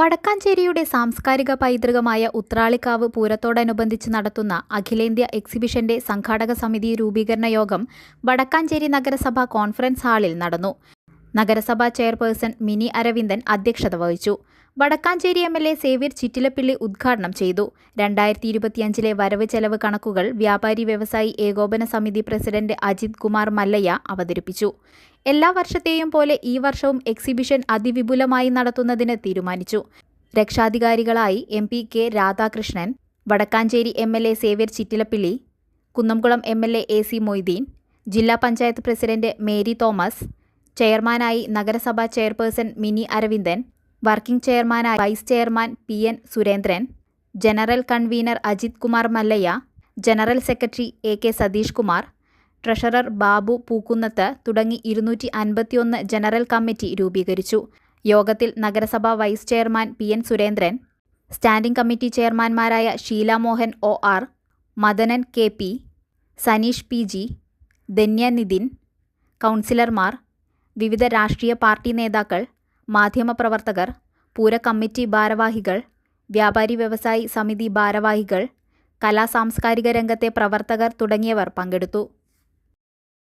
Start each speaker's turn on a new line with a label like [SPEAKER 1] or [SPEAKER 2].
[SPEAKER 1] വടക്കാഞ്ചേരിയുടെ സാംസ്കാരിക പൈതൃകമായ ഉത്രാളിക്കാവ് പൂരത്തോടനുബന്ധിച്ച് നടത്തുന്ന അഖിലേന്ത്യാ എക്സിബിഷന്റെ സംഘാടക സമിതി രൂപീകരണ യോഗം വടക്കാഞ്ചേരി നഗരസഭ കോൺഫറൻസ് ഹാളിൽ നടന്നു. നഗരസഭാ ചെയർപേഴ്സൺ മിനി അരവിന്ദൻ അധ്യക്ഷത വഹിച്ചു. Vadakkanchery M L A Xavier Chittilappilly ഉദ്ഘാടനം ചെയ്തു. രണ്ടായിരത്തി ഇരുപത്തിയഞ്ചിലെ വരവ് ചെലവ് കണക്കുകൾ വ്യാപാരി വ്യവസായി ഏകോപന സമിതി പ്രസിഡന്റ് അജിത് കുമാർ മല്ലയ്യ അവതരിപ്പിച്ചു. എല്ലാ വർഷത്തെയും പോലെ ഈ വർഷവും എക്സിബിഷൻ അതിവിപുലമായി നടത്തുന്നതിന് തീരുമാനിച്ചു. രക്ഷാധികാരികളായി M P K Radhakrishnan Vadakkanchery M L A Xavier Chittilappilly Kunnamkulam M L A A C Moideen ജില്ലാ പഞ്ചായത്ത് പ്രസിഡന്റ് മേരി തോമസ് ചെയർമാനായി നഗരസഭാ ചെയർപേഴ്സൺ മിനി അരവിന്ദൻ വർക്കിംഗ് ചെയർമാനായി vice chairman P N Surendran general convener Ajith Kumar Mallaiah general secretary A K Satheesh Kumar treasurer Babu Pookkunnath തുടങ്ങി ഇരുന്നൂറ്റി അൻപത്തിയൊന്ന് general committee രൂപീകരിച്ചു. യോഗത്തിൽ നഗരസഭാ vice chairman P N Surendran standing committee ചെയർമാൻമാരായ Sheela Mohan O R Madanan K P Saneesh P G Dhanya Nithin കൗൺസിലർമാർ വിവിധ രാഷ്ട്രീയ party നേതാക്കൾ മാധ്യമപ്രവർത്തകർ പൂര കമ്മിറ്റി ഭാരവാഹികൾ വ്യാപാരി വ്യവസായി സമിതി ഭാരവാഹികൾ കലാ സാംസ്കാരിക രംഗത്തെ പ്രവർത്തകർ തുടങ്ങിയവർ പങ്കെടുത്തു.